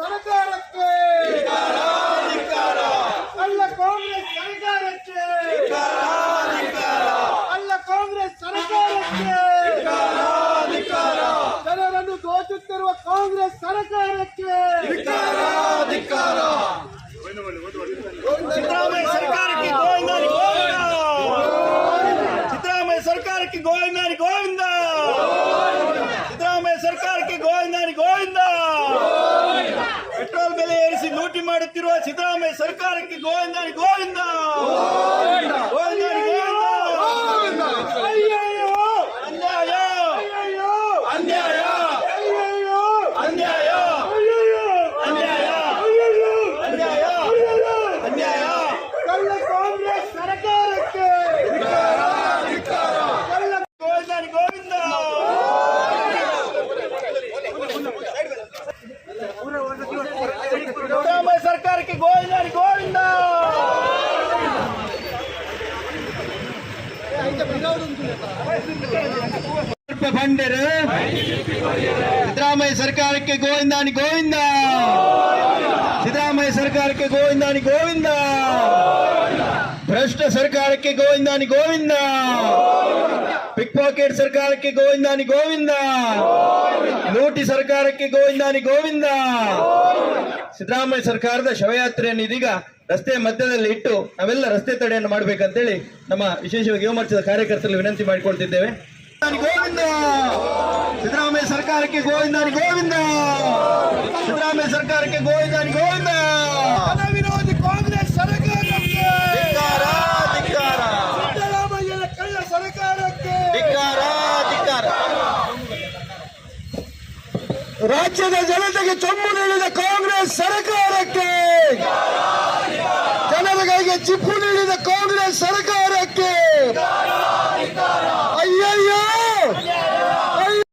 ಸರ್ಕಾರಕ್ಕೆ! ಅಲ್ಲ ಕಾಂಗ್ರೆಸ್ ಸರ್ಕಾರಕ್ಕೆ! ಅಲ್ಲ ಕಾಂಗ್ರೆಸ್ ಸರ್ಕಾರಕ್ಕೆ! ಜನರನ್ನು ದೋಚುತ್ತಿರುವ ಕಾಂಗ್ರೆಸ್ ಸರ್ಕಾರಕ್ಕೆ ಸಿದ್ದರಾಮಯ್ಯ ಸರ್ಕಾರಕ್ಕೆ ಗೋವಿಂದಾನಿ ಗೋವಿಂದ ಸಿದ್ದರಾಮಯ್ಯ ಸರ್ಕಾರಕ್ಕೆ ಗೋವಿಂದಾನಿ ಗೋವಿಂದ ಸಿದ್ದರಾಮಯ್ಯ ಸರ್ಕಾರಕ್ಕೆ ಗೋವಿಂದಾನಿ ಗೋವಿಂದ ಪೆಟ್ರೋಲ್ ಬೆಲೆ ಏರಿಸಿ ಲೂಟಿ ಮಾಡುತ್ತಿರುವ ಸಿದ್ದರಾಮಯ್ಯ ಸರ್ಕಾರಕ್ಕೆ ಗೋವಿಂದ! ಗೋವಿಂದ! ಗೋವಿಂದ ಸಿದ್ದರಾಮಯ್ಯ ಸರ್ಕಾರಕ್ಕೆ ಗೋವಿಂದಾನಿ ಗೋವಿಂದ ಬಂಡರು ಸಿದ್ದರಾಮಯ್ಯ ಸರ್ಕಾರಕ್ಕೆ ಗೋವಿಂದಾನಿ ಗೋವಿಂದ ಸಿದ್ದರಾಮಯ್ಯ ಸರ್ಕಾರಕ್ಕೆ ಗೋವಿಂದಾನಿ ಗೋವಿಂದ ಭ್ರಷ್ಟ ಸರ್ಕಾರಕ್ಕೆ ಗೋವಿಂದಾನಿ ಗೋವಿಂದ ಪಿಕ್ ಪಾಕೆಟ್ ಸರ್ಕಾರಕ್ಕೆ ಗೋವಿಂದಾನಿ ಗೋವಿಂದ ಲೂಟಿ ಸರ್ಕಾರಕ್ಕೆ ಗೋವಿಂದಾನಿ ಗೋವಿಂದ ಸಿದ್ದರಾಮಯ್ಯ ಸರ್ಕಾರದ ಶವಯಾತ್ರೆಯನ್ನು ಇದೀಗ ರಸ್ತೆ ಮಧ್ಯದಲ್ಲಿ ಇಟ್ಟು ನಾವೆಲ್ಲ ರಸ್ತೆ ತಡೆಯನ್ನು ಮಾಡಬೇಕಂತೇಳಿ ನಮ್ಮ ವಿಶೇಷವಾಗಿ ಯುವ ಮೋರ್ಚಾದ ಕಾರ್ಯಕರ್ತರಲ್ಲಿ ವಿನಂತಿ ಮಾಡಿಕೊಳ್ತಿದ್ದೇವೆ. ಗೋವಿಂದ! ಸಿದ್ದರಾಮಯ್ಯ ಸರ್ಕಾರಕ್ಕೆ ಗೋವಿಂದಾನಿ ಗೋವಿಂದ! ಸಿದ್ದರಾಮಯ್ಯ ಸರ್ಕಾರಕ್ಕೆ ಗೋವಿಂದ ಗೋವಿಂದ! ರಾಜ್ಯದ ಜನತೆಗೆ ಚೊಂಬು ನೀಡಿದ ಕಾಂಗ್ರೆಸ್ ಸರ್ಕಾರಕ್ಕೆ ಜನರಿಗಾಗಿ ಚಿಪ್ಪು ನೀಡಿದ ಕಾಂಗ್ರೆಸ್ ಸರ್ಕಾರ